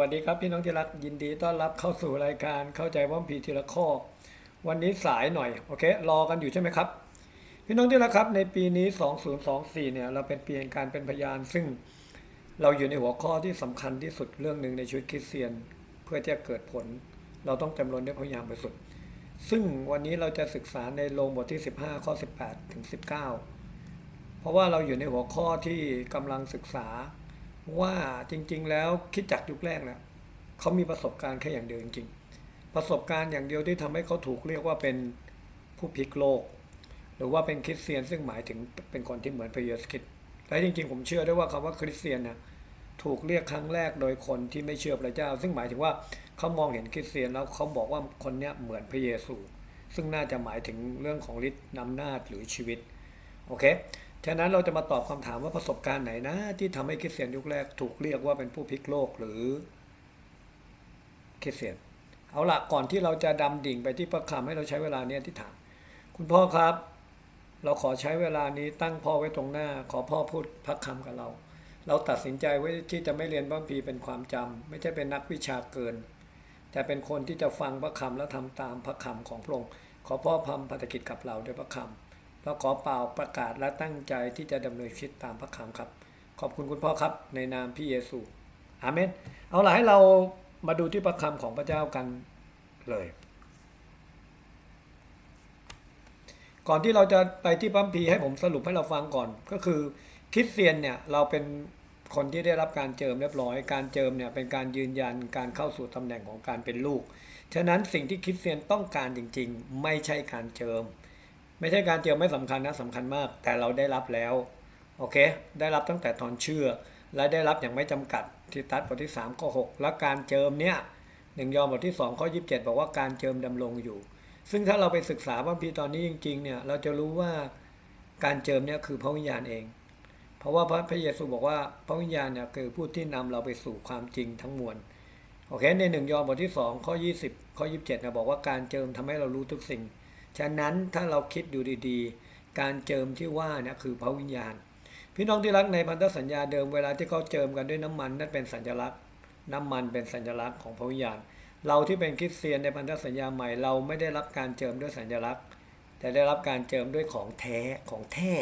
วัสดีครับพี่น้องที่รักยินดีต้อนรับเข้าสู่รายการเข้าใจว่าพีทีละข้อ วันนี้สายหน่อยโอเครอกันอยู่ใช่ไหมครับ พี่น้องที่รักครับในปีนี้ 2024 เนี่ยเราเป็นปีแห่งการเป็นพยาน ซึ่งเราอยู่ในหัวข้อที่สำคัญที่สุดเรื่องหนึ่งในชีวิตคริสเตียน เพื่อจะเกิดผล เราต้องจำลนด้วยพยายามไปสุดซึ่งวันนี้เราจะศึกษาในโลงบทที่ 15 ข้อ 18 ถึง 19 เพราะว่าเราอยู่ในหัวข้อที่กำลังศึกษา ว่าจริง ๆ แล้วคิดจากยุคแรกแล้วเขามีประสบการณ์แค่อย่างเดียวจริงๆประสบการณ์อย่างเดียวที่ทำให้เขาถูกเรียกว่าเป็นผู้พลิกโลก หรือว่าเป็นคริสเตียนซึ่งหมายถึงเป็นคนที่เหมือนพระเยซูคริสต์และจริง ๆ ผมเชื่อได้ว่าคำว่าคริสเตียนนะถูกเรียกครั้งแรกโดยคนที่ไม่เชื่อพระเจ้า ซึ่งหมายถึงว่าเขามองเห็นคริสเตียนแล้วเขาบอกว่าคนเนี้ยเหมือนพระเยซู ซึ่งน่าจะหมายถึงเรื่องของฤทธิ์นำนาจหรือชีวิตโอเค ฉะนั้นเราจะมาตอบคำถามว่าประสบการณ์ไหนนะ ที่ทำให้คริสเตียนยุคแรกถูกเรียกว่าเป็นผู้พลิกโลกหรือคริสเตียน เอาละก่อนที่เราจะดำดิ่งไปที่พระคำให้เราใช้เวลาเนี้ที่ถาม คุณพ่อครับ เราขอใช้เวลานี้ตั้งพ่อไว้ตรงหน้า ขอพ่อพูดพระคำกับเรา เราตัดสินใจไว้ที่จะไม่เรียนพระคัมภีเป็นความจำไม่ใช่เป็นนักวิชาเกิน แต่เป็นคนที่จะฟังพระคำและทำตามพระคำของพระองค์ขอพ่อพำพันธกิจกับเราด้วยพระคำ เราขอเป่าประกาศและตั้งใจที่จะดำเนินชีวิตตามพระคำครับ ขอบคุณคุณพ่อครับ ในนามพี่เยซู อาเมน เอาล่ะให้เรามาดูที่พระคำของพระเจ้ากันเลย ก่อนที่เราจะไปที่พัมพีให้ผมสรุปให้เราฟังก่อน ก็คือคริสเตียนเนี่ยเราเป็นคนที่ได้รับการเจิมเรียบร้อย การเจิมเนี่ยเป็นการยืนยันการเข้าสู่ตำแหน่งของการเป็นลูก ฉะนั้นสิ่งที่คริสเตียนต้องการจริง ๆ ไม่ใช่การเจิม ไม่ใช่การเจิมไม่สำคัญนะสำคัญมาก แต่เราได้รับแล้วโอเค ได้รับตั้งแต่ตอนเชื่อ และได้รับอย่างไม่จำกัดที่ตัดบทที่3ข้อ6และการเจิมเนี่ยหนึ่งยอห์นบทที่2ข้อ27 บอกว่าการเจิมดำรงอยู่ ซึ่งถ้าเราไปศึกษาพระคัมภีร์ตอนนี้จริง ๆ เนี่ยเราจะรู้ว่าการเจิมเนี่ยคือพระวิญญาณเอง เพราะว่าพระพระเยซูบอกว่าพระวิญญาณเนี่ยคือผู้ที่นำเราไปสู่ความจริงทั้งมวลโอเคในหนึ่งยอห์นบทที่2ข้อ20ข้อ27นะบอกว่าการเจิมทำให้เรารู้ทุกสิ่ง ฉะนั้นถ้าเราคิดดูดีๆ การเจิมที่ว่าเนี่ยคือพระวิญญาณ พี่น้องที่รักในพันธสัญญาเดิมเวลาที่เขาเจิมกันด้วยน้ำมันนั่นเป็นสัญลักษณ์ น้ำมันเป็นสัญลักษณ์ของพระวิญญาณ เราที่เป็นคริสเตียนในพันธสัญญาใหม่เราไม่ได้รับการเจิมด้วยสัญลักษณ์ แต่ได้รับการเจิมด้วยของแท้ของแท้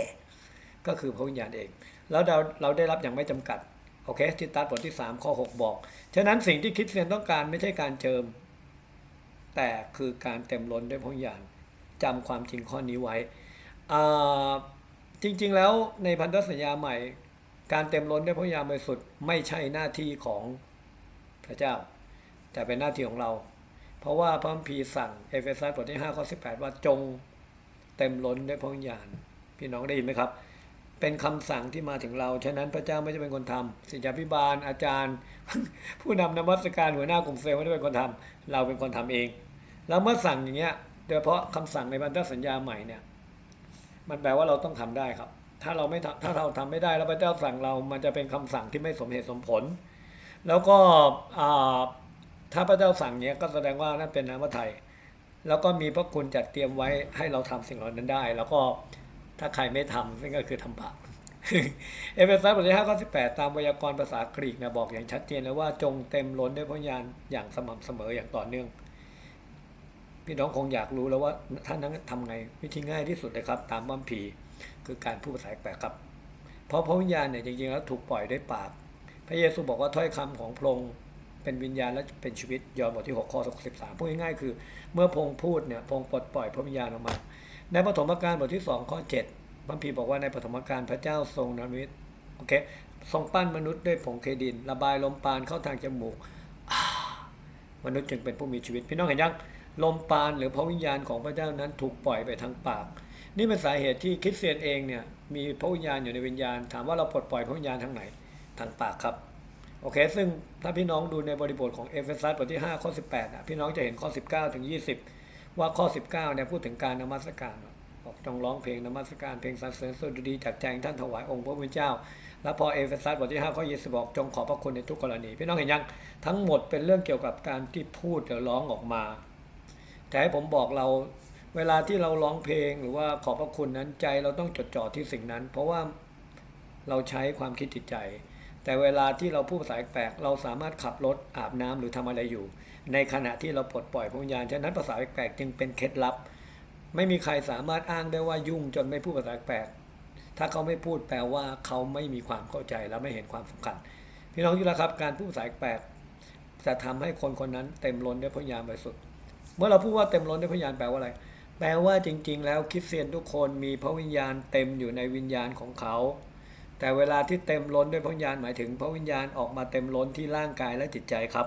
ก็คือพระวิญญาณเอง แล้วเราเราได้รับอย่างไม่จำกัดโอเคที่ตัดบทที่ 3 ข้อ 6 บอก ฉะนั้นสิ่งที่คริสเตียนต้องการไม่ใช่การเจิม แต่คือการเต็มล้นด้วยพระวิญญาณ จำความจริงข้อนี้ไว้จริง ๆ แล้วในพันธสัญญาใหม่ การเต็มล้นด้วยพระวิญญาบริสุทธิ์ไม่ใช่หน้าที่ของพระเจ้า แต่เป็นหน้าที่ของเรา เพราะว่าพระคัมภีร์สั่งเอเฟซัสบทที่5ข้อ18 ว่าจงเต็มล้นด้วยพระญาณพี่น้องได้ยินไหมครับ เป็นคำสั่งที่มาถึงเรา ฉะนั้นพระเจ้าไม่ใช่เป็นคนทำศิษยาพิบาลอาจารย์ ผู้นำนมัสการหัวหน้ากลุ่มเซลล์ไม่ได้เป็นคนทำเราเป็นคนทำเอง แล้วเมื่อสั่งอย่างเงี้ย โดยเฉพาะคำสั่งในพันธสัญญาใหม่เนี่ย มันแปลว่าเราต้องทำได้ครับ ถ้าเราไม่ถ้าเราทำไม่ได้แล้วพระเจ้าสั่งเรา มันจะเป็นคำสั่งที่ไม่สมเหตุสมผล แล้วก็ถ้าพระเจ้าสั่งเนี้ยก็แสดงว่านั่นเป็นน้ำพระทัยแล้วก็มีพระคุณจัดเตรียมไว้ให้เราทำสิ่งเหล่านั้นได้ แล้วก็ถ้าใครไม่ทำนั่นก็คือทำบาปเอเฟซัสบทที่ห้าข้อสิบแปดตามไวยากรณ์ภาษากรีกนะบอกอย่างชัดเจนเลยว่าจงเต็มล้นด้วยพระญาณอย่างสม่ำเสมออย่างต่อเนื่อง พี่น้องคงอยากรู้แล้วว่าท่านนั้นทำไงวิธีง่ายที่สุดเลยครับ ตามบัมพีคือการพูดภาษาแปลกครับ เพราะพระวิญญาณเนี่ยจริงๆแล้วถูกปล่อยด้วยปาก พระเยซูบอกว่าถ้อยคำของพระองค์เป็นวิญญาณและเป็นชีวิตยอห์นบทที่6ข้อ63พูดง่ายๆคือ เมื่อพงพูดเนี่ยพงปลดปล่อยพระวิญญาณออกมา ในปฐมกาลบทที่2ข้อ7บัมพีบอกว่าในปฐมกาลพระเจ้าทรงนมิตโอเคทรงปั้นมนุษย์ด้วยผงเคดิน ระบายลมปานเข้าทางจมูกมนุษย์จึงเป็นผู้มีชีวิต พี่น้องเห็นยัง ลมปานหรือพระวิญญาณของพระเจ้านั้นถูกปล่อยไปทางปาก นี่เป็นสาเหตุที่คริสเตียนเองเนี่ยมีพระวิญญาณอยู่ในวิญญาณ ถามว่าเราปลดปล่อยพระวิญญาณทางไหนทางปากครับโอเค ซึ่งถ้าพี่น้องดูในบริบทของเอเฟซัสบทที่5ข้อ18นะพี่น้องจะเห็นข้อ 19 ถึง 20 ว่าข้อ 19เนี่ยพูดถึงการนมัสการบอกจงร้องเพลงนมัสการเพลงสรรเสริญสุดดีจากใจท่านถวายองค์พระผู้เป็นเจ้า แล้วพอเอเฟซัสบทที่5ข้อ20บอกจงขอบพระคุณในทุกกรณี พี่น้องเห็นยังทั้งหมดเป็นเรื่องเกี่ยวกับการที่พูดหรือร้องออกมา แต่ให้ผมบอกเราเวลาที่เราร้องเพลงหรือว่าขอบพระคุณนั้นใจเราต้องจดจ่อที่สิ่งนั้น เพราะว่าเราใช้ความคิดจิตใจ แต่เวลาที่เราพูดภาษาแปลกเราสามารถขับรถอาบน้ำหรือทำอะไรอยู่ ในขณะที่เราปลดปล่อยพลังวิญญาณฉะนั้นภาษาแปลกจึงเป็นเคล็ดลับ ไม่มีใครสามารถอ้างได้ว่ายุ่งจนไม่พูดภาษาแปลกถ้าเขาไม่พูดแปลว่าเขาไม่มีความเข้าใจและไม่เห็นความสำคัญ พี่น้องที่รักครับการพูดภาษาแปลกจะทำให้คนคนนั้นเต็มล้นด้วยพระญาณบริสุทธิ์ เมื่อเราพูดว่าเต็มล้นด้วยพระญาณแปลว่าอะไร แปลว่าจริง ๆ แล้วคริสเตียนทุกคนมีพระวิญญาณเต็มอยู่ในวิญญาณของเขา แต่เวลาที่เต็มล้นด้วยพระวิญญาณหมายถึงพระวิญญาณออกมาเต็มล้นที่ร่างกายและจิตใจครับ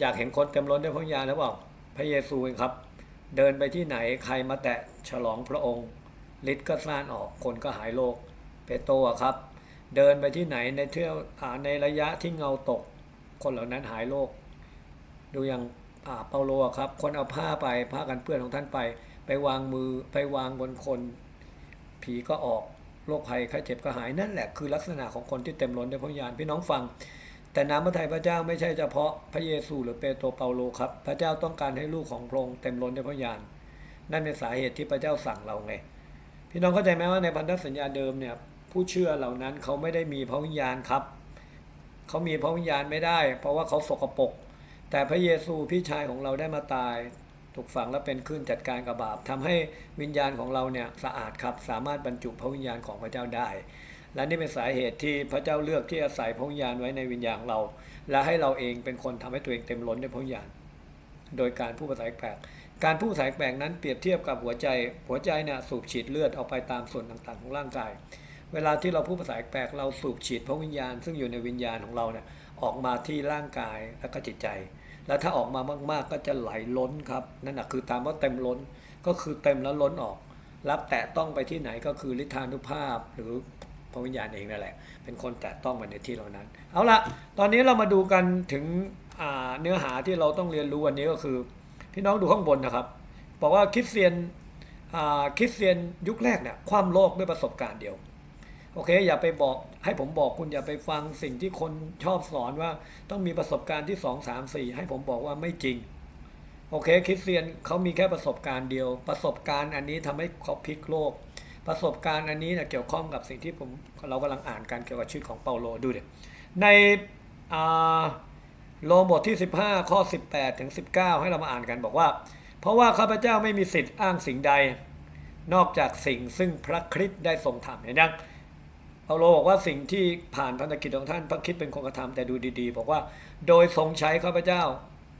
อยากเห็นคนเต็มล้นด้วยพระวิญญาณแล้วบอกพระเยซูเองครับ เดินไปที่ไหนใครมาแตะฉลองพระองค์ฤทธิ์ก็ซ่านออกคนก็หายโรคเปโตรครับ เดินไปที่ไหนในเที่ยวในระยะที่เงาตก คนเหล่านั้นหายโรคดูอย่าง เปาโลครับคนเอาผ้าไปผ้ากันเปื้อนของท่านไป ไปวางมือไปวางบนคน ผีก็ออกโรคภัยไข้เจ็บก็หายนั่นแหละคือลักษณะของคนที่เต็มล้นด้วยพระญาณพี่น้องฟัง แต่น้ำพระทัยพระเจ้าไม่ใช่เฉพาะพระเยซู หรือเปโตรเปาโลครับ พระเจ้าต้องการให้ลูกของพระองค์เต็มล้นด้วยพระญญาณนั่นเป็นสาเหตุที่พระเจ้าสั่งเราไงพี่น้องเข้าใจไหมว่าในพันธสัญญาเดิมเนี่ยผู้เชื่อเหล่านั้นเขาไม่ได้มีพระวิญญาณครับ เขามีพระวิญญาณไม่ได้ เพราะว่าเขาสกปรก แต่พระเยซูพี่ชายของเราได้มาตาย ถูกฝังและเป็นขึ้นจัดการกับบาปทำให้วิญญาณของเราเนี่ยสะอาดครับสามารถบรรจุพระวิญญาณของพระเจ้าได้ และนี่เป็นสาเหตุที่พระเจ้าเลือกที่จะใส่พระวิญญาณไว้ในวิญญาณเรา และให้เราเองเป็นคนทำให้ตัวเองเต็มล้นด้วยพระวิญญาณ โดยการพูดภาษาแปลกการพูดภาษาแปลกนั้นเปรียบเทียบกับหัวใจ หัวใจเนี่ยสูบฉีดเลือดออกไปตามส่วนต่างๆของร่างกาย เวลาที่เราพูดภาษาแปลกเราสูบฉีดพระวิญญาณ ซึ่งอยู่ในวิญญาณของเราเนี่ยออกมาที่ร่างกายและก็จิตใจ แล้วถ้าออกมามาก ๆ ก็จะไหลล้นครับ นั่นแหะคือตามว่าเต็มล้นก็คือเต็มแล้วล้นออก รับแตะต้องไปที่ไหนก็คือฤทธานุภาพหรือพระวิญญาณเองนั่นแหละ เป็นคนแตะต้องมาในที่เหล่านั้น เอาละตอนนี้เรามาดูกันถึงเนื้อหาที่เราต้องเรียนรู้วันนี้ก็คือ พี่น้องดูข้างบนนะครับ บอกว่าคริสเตียนคริสเตียนยุคแรกเนี่ยความโลกด้วยประสบการณ์เดียว โอเค อย่าไปบอกให้ผมบอกคุณอย่าไปฟังสิ่งที่คนชอบสอนว่าต้องมีประสบการณ์ที่2 3 4ให้ผมบอกว่าไม่จริง โอเคคริสเตียนเขามีแค่ประสบการณ์เดียว ประสบการณ์อันนี้ทำให้เขาพลิกโลก ประสบการณ์อันนี้เนี่ยเกี่ยวข้องกับสิ่งที่ผมเรากำลังอ่านกันเกี่ยวกับชีวิตของเปาโลดูเดี๋ยในโรมบทที่ 15 ข้อ 18 ถึง 19 ให้เรามาอ่านกันบอกว่า เพราะว่าข้าพเจ้าไม่มีสิทธิ์อ้างสิ่งใด นอกจากสิ่งซึ่งพระคริสต์ได้ทรงทำเห็นยัง เปาโลบอกว่าสิ่งที่ผ่านพันธกิจของท่านพระคิดเป็นคนกระทำแต่ดูดีๆ บอกว่าโดยทรงใช้ข้าพเจ้า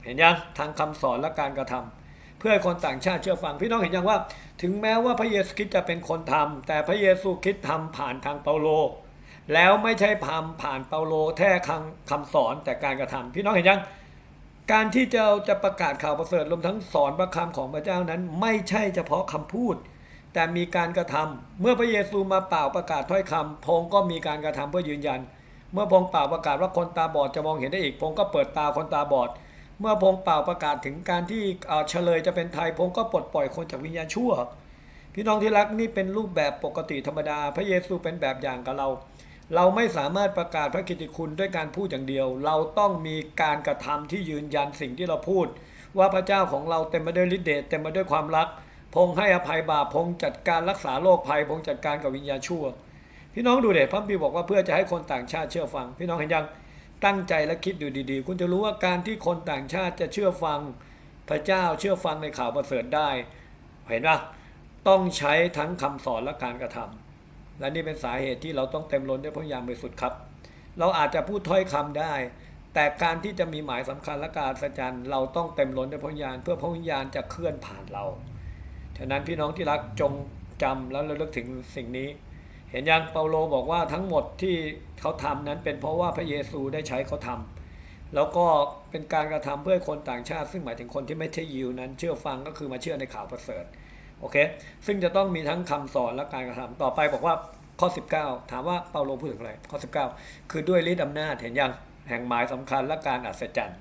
เห็นยังทางคำสอนและการกระทำเพื่อให้คนต่างชาติเชื่อฟังพี่น้องเห็นยังว่า ถึงแม้ว่าพระเยซูคริสต์จะเป็นคนทำแต่พระเยซูคริสต์ทำผ่านทางเปาโล แล้วไม่ใช่พามผ่านเปาโลแค่คำคำสอนแต่การกระทำพี่น้องเห็นยังการที่จะจะประกาศข่าวประเสริฐรวมทั้งสอนพระคำของพระเจ้านั้น ไม่ใช่เฉพาะคำพูด แต่มีการกระทำเมื่อพระเยซูมาเป่าประกาศถ้อยคำพงก็มีการกระทำเพื่อยืนยัน เมื่อพงเป่าประกาศว่าคนตาบอดจะมองเห็นได้อีก พงก็เปิดตาคนตาบอด เมื่อพงเป่าประกาศถึงการที่เฉลยจะเป็นไทย พงก็ปลดปล่อยคนจากวิญญาณชั่ว พี่น้องที่รักนี่เป็นรูปแบบปกติธรรมดา พระเยซูเป็นแบบอย่างกับเรา เราไม่สามารถประกาศพระกิตติคุณด้วยการพูดอย่างเดียว เราต้องมีการกระทำที่ยืนยันสิ่งที่เราพูด ว่าพระเจ้าของเราเต็มไปด้วยฤทธิ์เดชเต็มไปด้วยความรัก พงให้อภัยบาปพงจัดการรักษาโรคภัยพงจัดการกับวิญญาชั่ว พี่น้องดูเด็พระบีร์บอกว่าเพื่อจะให้คนต่างชาติเชื่อฟัง พี่น้องเห็นยังตั้งใจและคิดดูดีๆ คุณจะรู้ว่าการที่คนต่างชาติจะเชื่อฟังพระเจ้าเชื่อฟังในข่าวประเสริฐได้ เห็นปะต้องใช้ทั้งคำสอนและการกระทำและนี่เป็นสาเหตุที่เราต้องเต็มล้นด้วยพระวิญญาณบริสุทธิ์ครับ เราอาจจะพูดถ้อยคำได้ แต่การที่จะมีหมายสำคัญและการอัศจรรย์เราต้องเต็มล้นด้วยพระวิญญาณเพื่อพระวิญญาณจะเคลื่อนผ่านเรา ฉะนั้นพี่น้องที่รักจงจำแล้วระลึกถึงสิ่งนี้ เห็นยังเปาโลบอกว่าทั้งหมดที่เขาทำนั้นเป็นเพราะว่าพระเยซูได้ใช้เขาทำแล้วก็เป็นการกระทำเพื่อคนต่างชาติ ซึ่งหมายถึงคนที่ไม่ใช่ยิวนั้น เชื่อฟังก็คือมาเชื่อในข่าวประเสริฐโอเค ซึ่งจะต้องมีทั้งคำสอนและการกระทำต่อไปบอกว่าข้อ 19 ถามว่าเปาโลพูดถึงอะไรข้อ 19 คือด้วยฤทธิอำนาจเห็นยังแห่งหมายสำคัญและการอัศจรรย์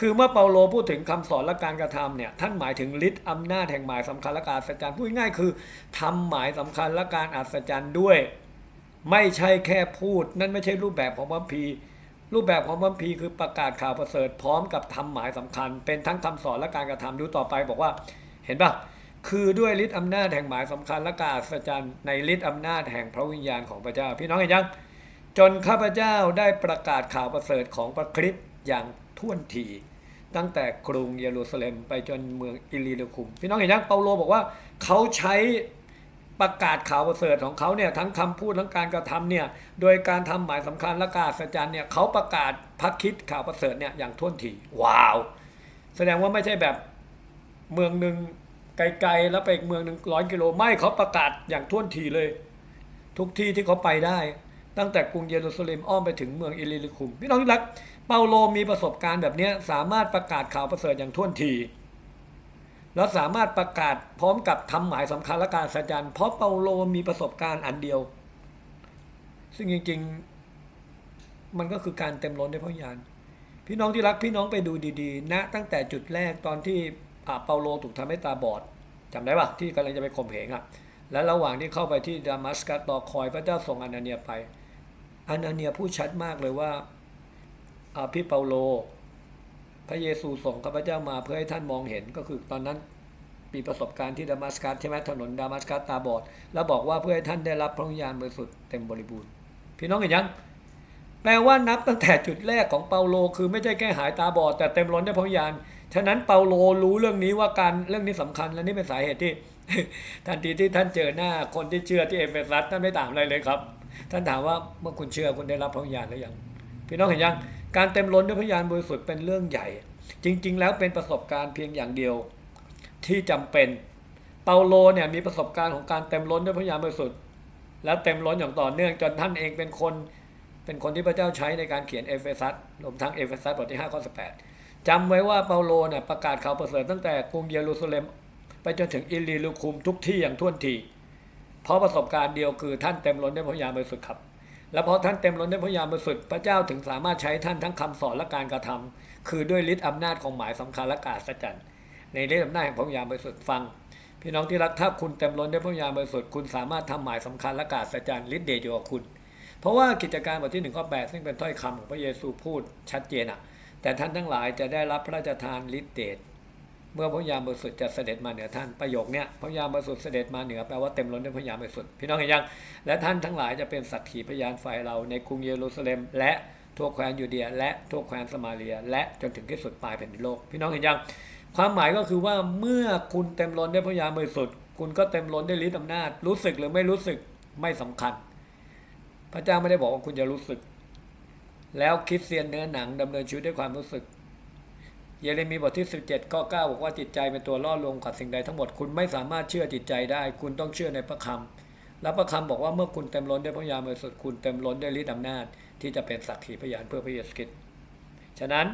คือเมื่อเปาโลพูดถึงคำสอนและการกระทำเนี่ยท่านหมายถึงฤทธิ์อำนาจแห่งหมายสำคัญและการอัศจรรย์พูดง่ายคือทำหมายสำคัญและการอัศจรรย์ด้วย ไม่ใช่แค่พูด นั่นไม่ใช่รูปแบบของพระคัมภีรูปแบบของพระคัมภีคือประกาศข่าวประเสริฐพร้อมกับทำหมายสำคัญ เป็นทั้งคำสอนและการกระทำดูต่อไปบอกว่า เห็นปะคือด้วยฤทธิ์อำนาจแห่งหมายสำคัญและการอัศจรรย์ในฤทธิ์อำนาจแห่งพระวิญญาณของพระเจ้า พี่น้องเห็นยังจนข้าพเจ้าได้ประกาศข่าวประเสริฐของพระคริสต์อย่าง ท่วนที ตั้งแต่กรุงเยรูซาเล็มไปจนเมืองอิลิลคุม พี่น้องเห็นยังเปาโลบอกว่าเขาใช้ประกาศข่าวประเสริฐของเขาเนี่ยทั้งคำพูดทั้งการกระทำเนี่ยโดยการทำหมายสำคัญและการอัศจรรย์เนี่ยเขาประกาศพระคิดข่าวประเสริฐเนี่ยอย่างท่วนทีว้าว แสดงว่าไม่ใช่แบบเมืองหนึ่งไกลๆแล้วไปอีกเมืองหนึ่งร้อยกิโลไม่เขาประกาศอย่างท่วนทีเลย ทุกที่ที่เขาไปได้ ตั้งแต่กรุงเยรูซาเล็มอ้อมไปถึงเมืองอิลิลิคุมพี่น้องที่รัก เปาโลมีประสบการณ์แบบนี้สามารถประกาศข่าวประเสริฐอย่างท่วนทีแล้วสามารถประกาศพร้อมกับทำหมายสำคัญและการสัจจันเพราะเปาโลมีประสบการณ์อันเดียว ซึ่งจริงๆ มันก็คือการเต็มล้นด้วยพระวิญาณพี่น้องที่รักพี่น้องไปดูดีๆณตั้งแต่จุดแรกตอนที่เปาโลถูกทำให้ตาบอดจำได้ปะที่กำลังจะไปข่มเหงอะและระหว่างที่เข้าไปที่ดามัสกัสรอคอยพระเจ้าส่งอานาเนียไป อานาเนียพูดชัดมากเลยว่าอาพี่เปาโล พระเยซูส่งข้าพเจ้ามาเพื่อให้ท่านมองเห็นก็คือตอนนั้นมีประสบการณ์ที่ดามัสกัสใช่ไหมถนนดามัสกัสตาบอด แล้วบอกว่าเพื่อให้ท่านได้รับพระวิญญาณบริสุทธิ์เต็มบริบูรณ์พี่น้องเห็นยังแปลว่านับตั้งแต่จุดแรกของเปาโล คือไม่ใช่แค่หายตาบอดแต่เต็มล้นด้วยพระวิญญาณฉะนั้นเปาโลรู้เรื่องนี้ว่าการเรื่องนี้สำคัญและนี่เป็นสาเหตุที่ ทันทีที่ท่านเจอหน้าคนที่เชื่อที่เอเฟซัสท่านไม่ถามอะไรเลยครับ ท่านถามว่าเมื่อคุณเชื่อคุณได้รับพระวิญญาณหรือยังพี่น้องเห็นยังการเต็มล้นด้วยพระวิญญาณบริสุทธิ์เป็นเรื่องใหญ่ จริง ๆ แล้วเป็นประสบการณ์เพียงอย่างเดียวที่จำเป็นเปาโลเนี่ยมีประสบการณ์ของการเต็มล้นด้วยพระวิญญาณบริสุทธิ์และเต็มล้นอย่างต่อเนื่องจนท่านเองเป็นคนเป็นคนที่พระเจ้าใช้ในการเขียนเอเฟซัสรวมทั้งเอเฟซัสบทที่5ข้อ18จำไว้ว่าเปาโลเนี่ยประกาศข่าวประเสริฐตั้งแต่กรุงเยรูซาเล็ม ไปจนถึงอิลีลูคุมทุกที่อย่างท่วนที เพราะประสบการณ์เดียวคือท่านเต็มล้นด้วยพระญาณบริสุทธิ์ครับและเพราะท่านเต็มล้นด้วยพระญาณบริสุทธิ์พระเจ้าถึงสามารถใช้ท่านทั้งคำสอนและการกระทำคือด้วยฤทธิ์อำนาจของหมายสำคัญและการอัศจรรย์ในฤทธิ์อำนาจแห่งพระญาณบริสุทธิ์ฟัง พี่น้องที่รักถ้าคุณเต็มล้นด้วยพระญาณบริสุทธิ์คุณสามารถทำหมายสำคัญและการอัศจรรย์ฤทธิ์เดชอยู่กับคุณ เพราะว่ากิจการบทที่หนึ่งข้อแปดซึ่งเป็นถ้อยคำของพระเยซูพูดชัดเจนอะ แต่ท่านทั้งหลายจะได้รับพระราชทานฤทธิ์เดช เมื่อพระยามบริสุทธิ์จะเสด็จมาเหนือท่านประโยคเนี้ยพระยามบริสุทธิ์เสด็จมาเหนือแปลว่าเต็มล้นด้วยพระยามบริสุทธิ์พี่น้องเห็นยัง และท่านทั้งหลายจะเป็นสักขีพยานฝ่ายเราในกรุงเยรูซาเล็ม และทั่วแคว้นยูเดีย และทั่วแคว้นสมาเรีย และจนถึงที่สุดปลายแผ่นดินโลก พี่น้องเห็นยัง ความหมายก็คือว่าเมื่อคุณเต็มล้นด้วยพระยามบริสุทธิ์คุณก็เต็มล้นด้วยฤทธิ์อำนาจ รู้สึกหรือไม่รู้สึกไม่สำคัญ พระเจ้าไม่ได้บอกว่าคุณจะรู้สึก แล้วคริสเตียนเนื้อหนังดำเนินชีวิตด้วยความรู้สึก เยเรมีบทที่ 17ข้อ9บอกว่าจิตใจเป็นตัวล่อลวงกับสิ่งใดทั้งหมดคุณไม่สามารถเชื่อจิตใจได้ คุณต้องเชื่อในพระคำแล้วพระคำบอกว่าเมื่อคุณเต็มล้นด้วยพระยามบริสุทธิ์คุณเต็มล้นด้วยฤทธิ์อำนาจ ที่จะเป็นสักขีพยานเพื่อพระเยซูคริสต์ฉะนั้น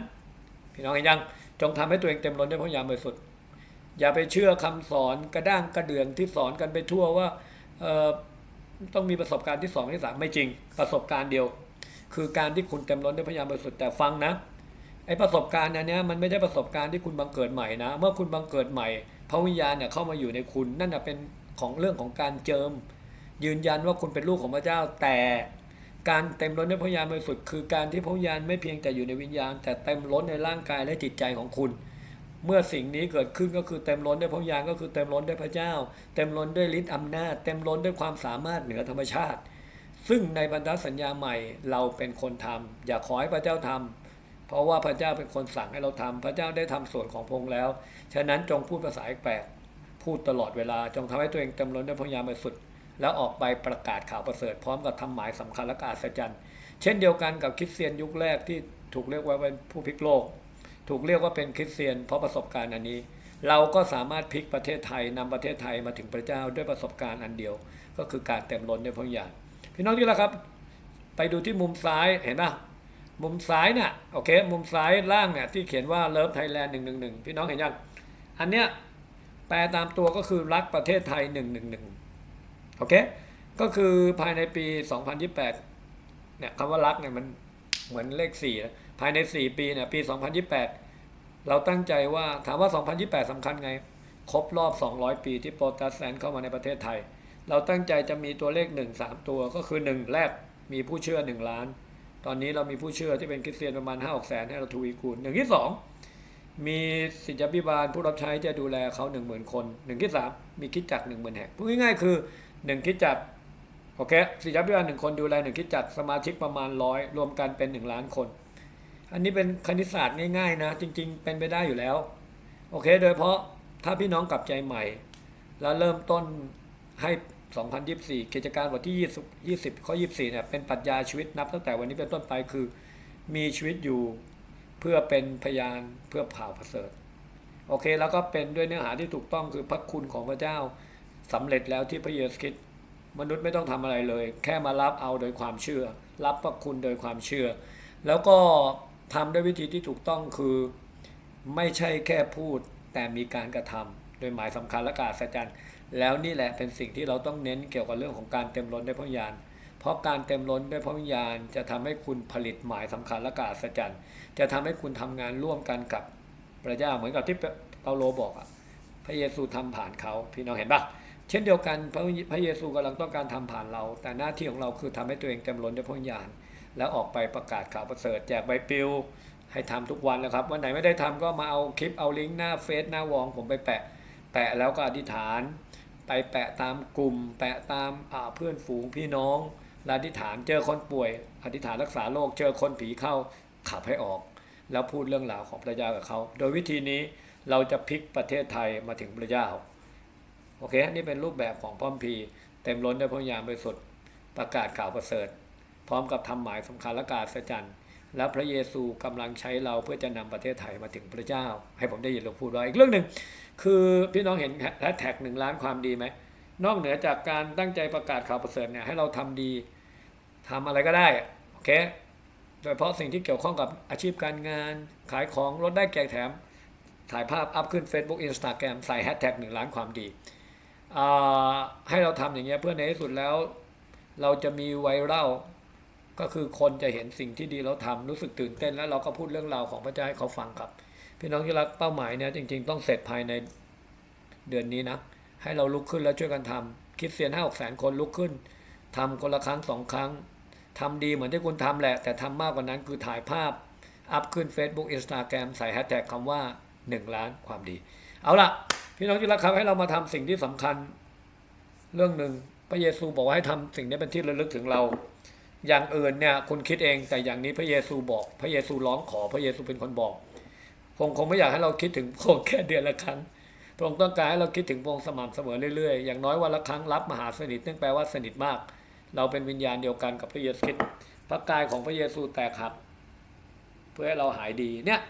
พี่น้องเห็นยังจงทำให้ตัวเองเต็มล้นด้วยพระยามบริสุทธิ์อย่าไปเชื่อคำสอนกระด้างกระเดื่องที่สอนกันไปทั่วว่าเอ่อต้องมีประสบการณ์ที่สองที่สามไม่จริง ประสบการณ์เดียว คือการที่คุณเต็มล้นด้วยพระยามบริสุทธิ์แต่ฟังนะ ไอประสบการณ์อันนี้มันไม่ใช่ประสบการณ์ที่คุณบังเกิดใหม่นะ เมื่อคุณบังเกิดใหม่พระวิญญาณเนี่ยเข้ามาอยู่ในคุณ นั่นนะเป็นของเรื่องของการเจิม ยืนยันว่าคุณเป็นลูกของพระเจ้า แต่การเต็มล้นด้วยพระวิญญาณบริสุทธิ์คือการที่พระวิญญาณไม่เพียงแต่อยู่ในวิญญาณ แต่เต็มล้นในร่างกายและจิตใจของคุณ เมื่อสิ่งนี้เกิดขึ้นก็คือเต็มล้นด้วยพระวิญญาณก็คือเต็มล้นด้วยพระเจ้า เต็มล้นด้วยฤทธิ์อำนาจ เต็มล้นด้วยความสามารถเหนือธรรมชาติ ซึ่งในบรรดาสัญญาใหม่เราเป็นคนทำอย่าขอให้พระเจ้าทำ เพราะว่าพระเจ้าเป็นคนสั่งให้เราทำพระเจ้าได้ทำส่วนของพงแล้ว ฉะนั้นจงพูดภาษาแปลกพูดตลอดเวลา จงทำให้ตัวเองเต็มล้นด้วยพระญาณบริสุทธิ์แล้วออกไปประกาศข่าวประเสริฐพร้อมกับทำหมายสำคัญและการอัศจรรย์ เช่นเดียวกันกับคริสเตียนยุคแรกที่ถูกเรียกว่าเป็นผู้พลิกโลก ถูกเรียกว่าเป็นคริสเตียน เพราะประสบการณ์อันนี้ เราก็สามารถพลิกประเทศไทยนำประเทศไทยมาถึงพระเจ้าด้วยประสบการณ์อันเดียว ก็คือการเต็มล้นด้วยพระญาณพี่น้องที่รักครับ ไปดูที่มุมซ้ายเห็นปะ มุมซ้ายเนี่ยโอเคมุมซ้ายล่างเนี่ยที่เขียนว่าเลิฟไทยแลนด์หนึ่งหนึ่งหนึ่งพี่น้องเห็นยังอันเนี้ยแปลตามตัวก็คือรักประเทศไทยหนึ่งหนึ่งหนึ่งโอเคก็คือภายในปี 2028เนี่ยคำว่ารักเนี่ยมันเหมือนเลข4ภายใน 4 ปีเนี่ยปี 2028 เราตั้งใจว่าถามว่า 2028สำคัญไง ครบรอบ 200 ปีที่โปรตสแตนเข้ามาในประเทศไทย เราตั้งใจจะมีตัวเลข 1 3 ตัวก็คือ 1 แรกมีผู้เชื่อ 1 ล้าน ตอนนี้เรามีผู้เชื่อที่เป็นคริสเตียนประมาณ5 6แสนให้เราทวีคูณหนึ่งที่2มีสิทธิพิบาลผู้รับใช้จะดูแลเขา1 0,000คนหนึ่งที่3มีคิดจักร1 0,000แห่งพูดง่ายๆคือ1คิดจักโอเคศิษยาพิบาลหนึ่งคนดูแลหนึ่งคิดจัดสมาชิกประมาณร้อยรวมกันเป็นหนึ่งล้านคน อันนี้เป็นคณิตศาสตร์ง่ายๆนะ จริง ๆ เป็นไปได้อยู่แล้ว โอเค โดยเฉพาะถ้าพี่น้องกลับใจใหม่ แล้วเริ่มต้นให้ 2024 กิจการบทที่ 20 20 ข้อ 24 เนี่ย เป็นปรัชญาชีวิตนับตั้งแต่วันนี้เป็นต้นไปคือ มีชีวิตอยู่เพื่อเป็นพยานเพื่อผ่าวประเสริฐ โอเค แล้วก็เป็นด้วยเนื้อหาที่ถูกต้องคือพระคุณของพระเจ้าสำเร็จแล้วที่พระเยซูคริสต์มนุษย์ไม่ต้องทำอะไรเลย แค่มารับเอาโดยความเชื่อ รับพระคุณโดยความเชื่อ แล้วก็ทำด้วยวิธีที่ถูกต้องคือไม่ใช่แค่พูดแต่มีการกระทำโดยหมายสำคัญและการสัจจัน แล้วนี่แหละเป็นสิ่งที่เราต้องเน้นเกี่ยวกับเรื่องของการเต็มล้นด้วยพระวิญญาณ เพราะการเต็มล้นด้วยพระวิญญาณ จะทำให้คุณผลิตหมายสำคัญและการสัจจันจะทำให้คุณทำงานร่วมกันกับพระเจ้าเหมือนกับที่เปาโลบอกอะพระเยซูทำผ่านเขาพี่น้องเห็นปะเช่นเดียวกันพระพระเยซูกำลังต้องการทำผ่านเรา แต่หน้าที่ของเราคือทำให้ตัวเองเต็มล้นด้วยพระวิญญาณ แล้วออกไปประกาศข่าวประเสริฐแจกใบปลิวให้ทำทุกวันนะครับ วันไหนไม่ได้ทำก็มาเอาคลิปเอาลิงก์หน้าเฟซหน้าวองผมไปแปะ แปะแล้วก็อธิษฐาน ไปแปะตามกลุ่ม แปะตามเพื่อนฝูงพี่น้องอธิษฐานเจอคนป่วย อธิษฐานรักษาโรคเจอคนผีเข้าขับให้ออก แล้วพูดเรื่องราวของพระเจ้ากับเขา โดยวิธีนี้เราจะพลิกประเทศไทยมาถึงพระเจ้าโอเค นี่เป็นรูปแบบของพร้อมพี เต็มล้นด้วยพระวิญญาณบริสุทธิ์ประกาศข่าวประเสริฐ พร้อมกับทำหมายสำคัญและการสัจจัน และพระเยซูกำลังใช้เราเพื่อจะนำประเทศไทยมาถึงพระเจ้า ให้ผมได้ยินเราพูดว่าอีกเรื่องหนึ่งคือพี่น้องเห็นแฮชแท็กหนึ่งล้านความดีไหมนอกเหนือจากการตั้งใจประกาศข่าวประเสริฐเนี่ยให้เราทำดีทำอะไรก็ได้โอเคโดยเฉพาะสิ่งที่เกี่ยวข้องกับอาชีพการงานขายของลดได้แจกแถมถ่ายภาพอัพขึ้น Facebook Instagram ใส่แฮชแท็กหนึ่งล้านความดีให้เราทำอย่างเงี้ยเพื่อในที่สุดแล้ว เราจะมีไวรัล ก็คือคนจะเห็นสิ่งที่ดีเราทำรู้สึกตื่นเต้น แล้วเราก็พูดเรื่องราวของพระเจ้าให้เขาฟังครับ พี่น้องที่รักเป้าหมายเนี่ยจริง ๆ ต้องเสร็จภายในเดือนนี้นะให้เราลุกขึ้นแล้วช่วยกันทำคิดเสียนห้าหกแสนคนลุกขึ้นทำคนละครั้งสองครั้งทำดีเหมือนที่คุณทำแหละ แต่ทำมากกว่านั้นคือถ่ายภาพ อัพขึ้น Facebook Instagram ใส่แฮชแท็กคำว่า 1 ล้านความดี เอาล่ะ พี่น้องที่รักครับให้เรามาทำสิ่งที่สำคัญ เรื่องหนึ่งพระเยซูบอกว่าให้ทำสิ่งนี้เป็นที่ระลึกถึงเรา อย่างอื่นเนี่ยคุณคิดเองแต่อย่างนี้พระเยซูบอก พระเยซูร้องขอพระเยซูเป็นคนบอกพระองค์คงไม่อยากให้เราคิดถึงพงแค่เดือนละครั้งพระองค์ต้องการให้เราคิดถึงพระองค์สม่ำเสมอเรื่อยๆ อย่างน้อยวันละครั้งรับมหาสนิทนั่นแปลว่าสนิทมาก เราเป็นวิญญาณเดียวกันกับพระเยซูคริสต์พระกายของพระเยซูแตกหัก เพื่อให้เราหายดีเนี่ย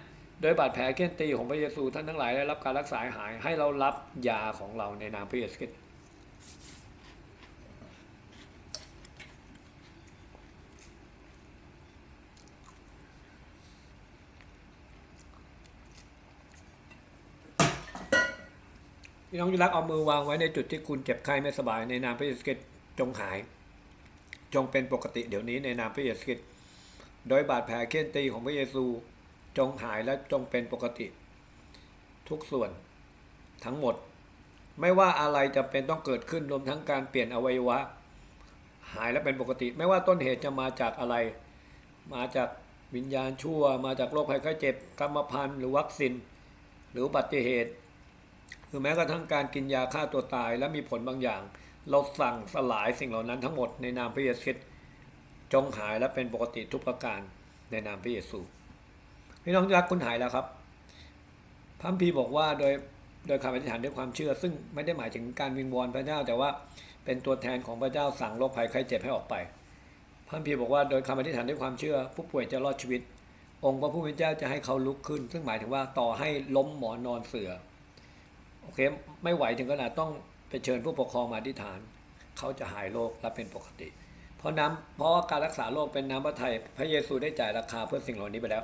โดยบาดแผลเกี้ยนตีของพระเยซูท่านทั้งหลายได้รับการรักษาหายให้เรารับยาของเราในนามพระเยซูคริสต์ พี่น้องที่รักเอามือวางไว้ในจุดที่คุณเจ็บไข้ไม่สบาย ในนามพระเยซูคริสต์จงหาย จงเป็นปกติเดี๋ยวนี้ในนามพระเยซูคริสต์โดยบาดแผลเคี่ยนตีของพระเยซูจงหายและจงเป็นปกติ ทุกส่วนทั้งหมด ไม่ว่าอะไรจะเป็นต้องเกิดขึ้นรวมทั้งการเปลี่ยนอวัยวะ หายและเป็นปกติ ไม่ว่าต้นเหตุจะมาจากอะไร มาจากวิญญาณชั่ว มาจากโรคภัยไข้เจ็บกรรมพันธุ์หรือวัคซีนหรืออุบัติเหตุ รือแม้กระทั่งการกินยาฆ่าตัวตายและมีผลบางอย่าง เราสั่งสลายสิ่งเหล่านั้นทั้งหมดในนามพระเยซูคริสต์จงหายและเป็นปกติทุกประการในนามพระเยซูพี่น้องรักคุณหายแล้วครับพระคัมภีร์บอกว่าโดยโดยคำอธิษฐานด้วยความเชื่อ ซึ่งไม่ได้หมายถึงการวิงวอนพระเจ้า แต่ว่าเป็นตัวแทนของพระเจ้าสั่งโรคภัยไข้เจ็บให้ออกไปพระคัมภีร์บอกว่าโดยคำอธิษฐานด้วยความเชื่อ ผู้ป่วยจะรอดชีวิต องค์พระผู้เป็นเจ้าจะให้เขาลุกขึ้น ซึ่งหมายถึงว่าต่อให้ล้มหมอนนอนเสือ โอเคไม่ไหวถึงขนาดต้องไปเชิญผู้ปกครองมาอธิษฐาน เขาจะหายโรคและเป็นปกติ เพราะน้ำเพราะการรักษาโรคเป็นน้ำพระทัยพระเยซูได้จ่ายราคาเพื่อสิ่งเหล่านี้ไปแล้ว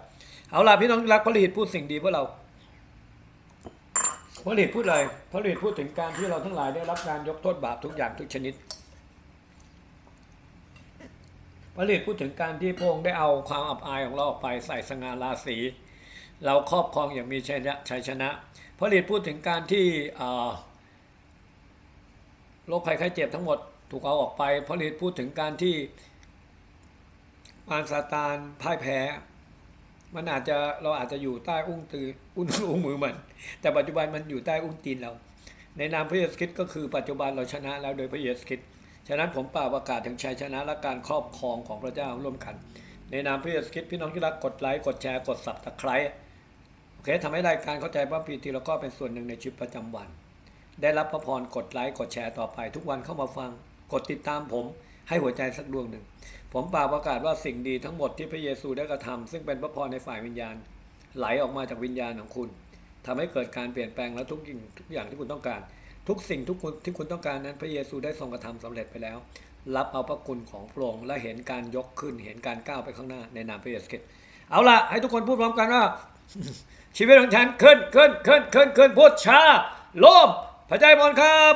เอาล่ะพี่น้องรักพระฤทธิ์พูดสิ่งดีเพื่อเราพระฤทธิ์พูดอะไรพระฤทธิ์พูดถึงการที่เราทั้งหลายได้รับการยกโทษบาปทุกอย่างทุกชนิดพระฤทธิ์พูดถึงการที่พระองค์ได้เอาความอับอายของเราออกไปใส่สง่าราศีเราครอบครองอย่างมีชัยชนะ ชัยชนะพระฤทธิ์พูดถึงการที่โรคภัยไข้เจ็บทั้งหมดถูกเอาออกไปพระฤทธิ์พูดถึงการที่มารซาตานพ่ายแพ้ มันอาจจะเราอาจจะอยู่ใต้อุ้งตืออุ้งอุ้งมือมัน แต่ปัจจุบันมันอยู่ใต้อุ้งตีนเรา ในนามพระเยซูคริสต์ก็คือปัจจุบันเราชนะแล้วโดยพระเยซูคริสต์ฉะนั้นผมป่าประกาศถึงชัยชนะและการครอบครองของพระเจ้าร่วมกัน ในนามพระเยซูคริสต์พี่น้องที่รักกดไลค์กดแชร์กดสับตะไคร้ โอเคทำให้รายการเข้าใจพระพีทีแล้วก็เป็นส่วนหนึ่งในชีวิตประจำวัน ได้รับพระพรกดไลค์กดแชร์ต่อไป ทุกวันเข้ามาฟัง กดติดตามผมให้หัวใจสักดวงหนึ่ง ผมป่าประกาศว่าสิ่งดีทั้งหมดที่พระเยซูได้กระทำซึ่งเป็นพระพรในฝ่ายวิญญาณ ไหลออกมาจากวิญญาณของคุณทำให้เกิดการเปลี่ยนแปลงและทุกสิ่งทุกอย่างที่คุณต้องการ ทุกสิ่งทุกคนที่คุณต้องการนั้นพระเยซูได้ทรงกระทำสำเร็จไปแล้ว รับเอาพระคุณของพระองค์และเห็นการยกขึ้น เห็นการก้าวไปข้างหน้าในนามพระเยซูคริสต์เอาล่ะให้ทุกคนพูดพร้อมกันว่า ชีวิตของฉันขึ้นขึ้นขึ้นขึ้นขึ้นพูดช้าโลมพระเจ้าพรครับ